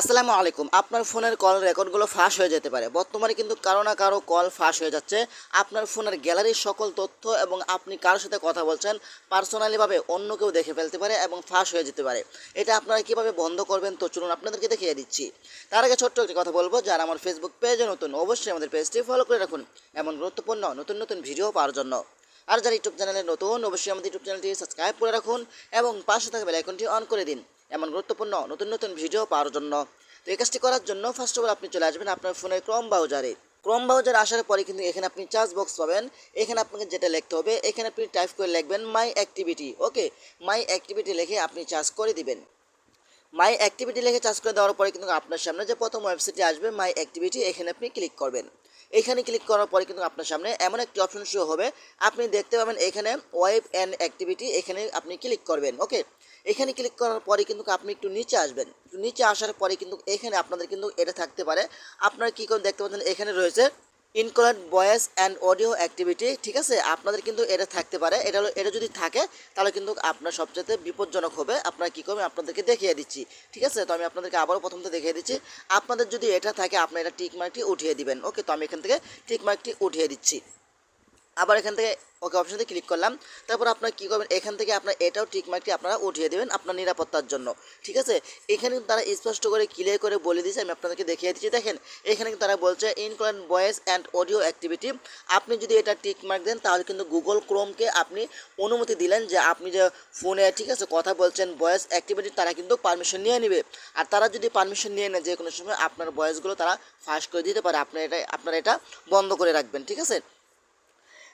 আসসালামু আলাইকুম। আপনার ফোনের কল রেকর্ডগুলো ফাঁস হয়ে যেতে পারে। বর্তমানে কিন্তু কারও না কারও কল ফাঁস হয়ে যাচ্ছে। আপনার ফোনের গ্যালারির সকল তথ্য এবং আপনি কারোর সাথে কথা বলছেন পার্সোনালিভাবে অন্য কেউ দেখে ফেলতে পারে এবং ফাঁস হয়ে যেতে পারে। এটা আপনারা কীভাবে বন্ধ করবেন? তো চলুন আপনাদেরকে দেখিয়ে দিচ্ছি। তার আগে ছোট্ট একটি কথা বলব। যারা আমার ফেসবুক পেজে নতুন, অবশ্যই আমাদের পেজটি ফলো করে রাখুন। এমন গুরুত্বপূর্ণ নতুন নতুন ভিডিও পাওয়ার জন্য। আর যারা ইউটিউব চ্যানেলে নতুন, অবশ্যই আমাদের ইউটিউব চ্যানেলটি সাবস্ক্রাইব করে রাখুন এবং পাশে থাকা বেল অন করে দিন। এমন গুরুত্বপূর্ণ নতুন নতুন ভিডিও পাওয়ার জন্য। তো এই কাজটি করার জন্য ফার্স্ট অফ অল আপনি চলে আসবেন আপনার ফোনের ক্রম ব্রাউজারে ক্রম ব্রাউজার আসার পরে কিন্তু এখানে আপনি চার্জ বক্স পাবেন। এখানে আপনাকে যেটা লিখতে হবে, এখানে আপনি টাইপ করে লিখবেন মাই অ্যাক্টিভিটি ওকে মাই অ্যাক্টিভিটি লিখে আপনি চার্জ করে দিবেন। মাই অ্যাক্টিভিটি লিখে চার্জ করে দেওয়ার পরে কিন্তু আপনার সামনে যে প্রথম ওয়েবসাইটে আসবে মাই অ্যাক্টিভিটি এখানে আপনি ক্লিক করবেন। এখানে ক্লিক করার পরে কিন্তু আপনার সামনে এমন একটি অপশন শো হবে। আপনি দেখতে পাবেন এখানে ওয়েব অ্যান্ড অ্যাক্টিভিটি এখানে আপনি ক্লিক করবেন ওকে এখানে ক্লিক করার পরে কিন্তু আপনি একটু নিচে আসবেন। একটু নিচে আসার পরে কিন্তু এখানে আপনাদের কিন্তু এটা থাকতে পারে। আপনারা কী করে দেখতে পাচ্ছেন এখানে রয়েছে include voice and audio activity, ঠিক আছে? আপনাদের কিন্তু এটা থাকতে পারে। এটা এটা যদি থাকে, তাহলে কিন্তু আপনার সবচেয়ে বিপজ্জনক হবে। আপনারা কী করবেন? আপনাদেরকে দেখিয়ে দিচ্ছি, ঠিক আছে? তো আমি আপনাদেরকে আবারও প্রথমতে দেখিয়ে দিচ্ছি। আপনাদের যদি এটা থাকে, আপনারা এটা টিক মার্কটি উঠিয়ে দিবেন। ওকে, তো আমি এখান থেকে টিক মার্কটি উঠিয়ে দিচ্ছি। আবার এখান থেকে ওকে অপশানে ক্লিক করলাম। তারপর আপনার কী করবেন? এখান থেকে আপনার এটাও টিক মার্কটি আপনারা উঠিয়ে দেবেন আপনার নিরাপত্তার জন্য। ঠিক আছে? এখানে কিন্তু তারা স্পষ্ট করে ক্লিয়ার করে বলে দিয়েছে, আমি আপনাদেরকে দেখিয়ে দিচ্ছি। দেখেন, এখানে কিন্তু তারা বলছে include voice and audio activity আপনি যদি এটা টিক মার্ক দেন, তাহলে কিন্তু গুগল ক্রোমকে আপনি অনুমতি দিলেন যে আপনি যে ফোনে ঠিক আছে, কথা বলছেন ভয়েস অ্যাক্টিভিটি তারা কিন্তু পারমিশন নিয়ে নেবে। আর তারা যদি পারমিশন নিয়ে নেয় যে কোনো সময় আপনার ভয়েসগুলো তারা ফাঁস করে দিতে পারে। আপনার এটা, আপনারা এটা বন্ধ করে রাখবেন। ঠিক আছে?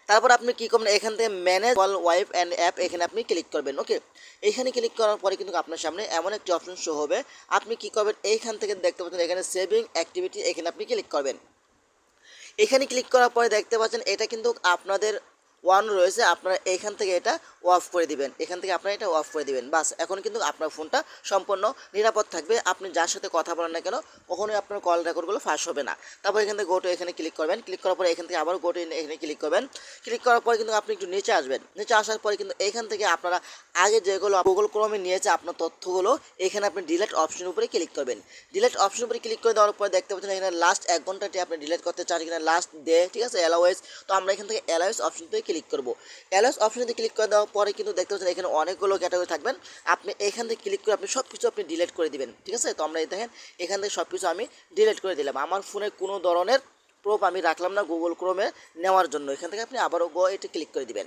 তারপর আপনি কী করবেন? এখান থেকে manage all web and app এখানে আপনি ক্লিক করবেন ওকে এখানে ক্লিক করার পরে কিন্তু আপনার সামনে এমন একটি অপশন শো হবে। আপনি কী করবেন? এইখান থেকে দেখতে পাচ্ছেন এখানে সেভিং অ্যাক্টিভিটি এখানে আপনি ক্লিক করবেন। এখানে ক্লিক করার পরে দেখতে পাচ্ছেন এটা কিন্তু আপনাদের ওয়ান রয়েছে, আপনারা এখান থেকে এটা অফ করে দিবেন। এখান থেকে আপনারা এটা অফ করে দিবেন। বাস, এখন কিন্তু আপনার ফোনটা সম্পূর্ণ নিরাপদ থাকবে। আপনি যার সাথে কথা বলেন না কেন, কখনোই আপনার কল রেকর্ডগুলো ফাঁস হবে না। তারপর এখান থেকে গোটো এখানে ক্লিক করবেন। ক্লিক করার পরে এখান থেকে আবার গোটো এখানে ক্লিক করবেন। ক্লিক করার পরে কিন্তু আপনি একটু নিচে আসবেন। নিচে আসার পরে কিন্তু এখান থেকে আপনারা আগে যেগুলো গুগল ক্রমে নিয়েছে আপনার তথ্যগুলো, এখানে আপনি ডিলেট অপশন উপরে ক্লিক করবেন। ডিলেট অপশন উপরে ক্লিক করে দেওয়ার পরে দেখতে পাচ্ছেন এখানে লাস্ট এক ঘন্টাটি আপনি ডিলেট করতে চান। এখানে লাস্ট ডে ঠিক আছে অ্যালাওয়েজ তো আমরা এখান থেকে অ্যালাওয়েজ অপশন থেকে ক্লিক করব। অ্যালাওয়েজ অপশনতে ক্লিক করে দেওয়ার পরে কিন্তু দেখতে পাচ্ছেন এখানে অনেকগুলো ক্যাটাগরি থাকবেন। আপনি এখান থেকে ক্লিক করে আপনি সব কিছু আপনি ডিলিট করে দিবেন, ঠিক আছে? তো আমরা এই দেখেন, এখান থেকে সব কিছু আমি ডিলিট করে দিলাম। আমার ফোনে কোনো ধরনের প্রোপ আমি রাখলাম না গুগল ক্রোমে নেওয়ার জন্য। এখান থেকে আপনি আবারও গো এটি ক্লিক করে দিবেন।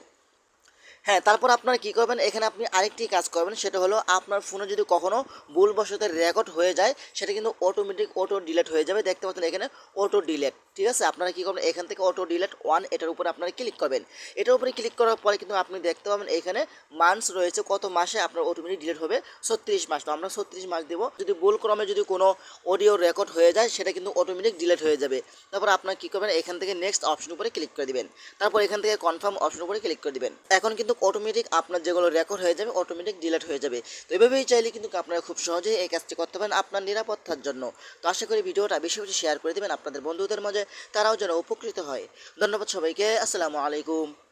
হ্যাঁ তারপর আপনারা কী করবেন? এখানে আপনি আরেকটি কাজ করবেন, সেটা হলো আপনার ফোনে যদি কখনও ভুলবশত রেকর্ড হয়ে যায়, সেটা কিন্তু অটোমেটিক অটো ডিলেট হয়ে যাবে। দেখতে পাচ্ছেন এখানে অটো ডিলেট ঠিক আছে? আপনারা কী করবেন? এখান থেকে অটো ডিলেট ওয়ান এটার উপরে আপনারা ক্লিক করবেন। এটার উপরে ক্লিক করার পরে কিন্তু আপনি দেখতে পাবেন এখানে মান্থস রয়েছে। কত মাসে আপনার অটোমেটিক ডিলেট হবে? ছত্রিশ মাস। তো আমরা ছত্রিশ মাস দেবো। যদি ভুল ক্রমে যদি কোনো অডিও রেকর্ড হয়ে যায়, সেটা কিন্তু অটোমেটিক ডিলেট হয়ে যাবে। তারপর আপনার কী করবেন? এখান থেকে নেক্সট অপশন উপরে ক্লিক করে দিবেন। তারপর এখান থেকে কনফার্ম অপশন উপরে ক্লিক করে দিবেন। এখন কিন্তু অটোমেটিক আপনার যেগুলো রেকর্ড হয়ে যাবে অটোমেটিক ডিলেট হয়ে যাবে। তো এভাবেই চাইলে কিন্তু আপনারা খুব সহজেই এই কাজটি করতে পারেন আপনার নিরাপত্তার জন্য। তো আশা করি ভিডিওটা বেশি বেশি শেয়ার করে দেবেন আপনাদের বন্ধুদের মাঝে। তারাও যেন উপকৃত হয়। ধন্যবাদ সবাইকে। আসসালামু আলাইকুম।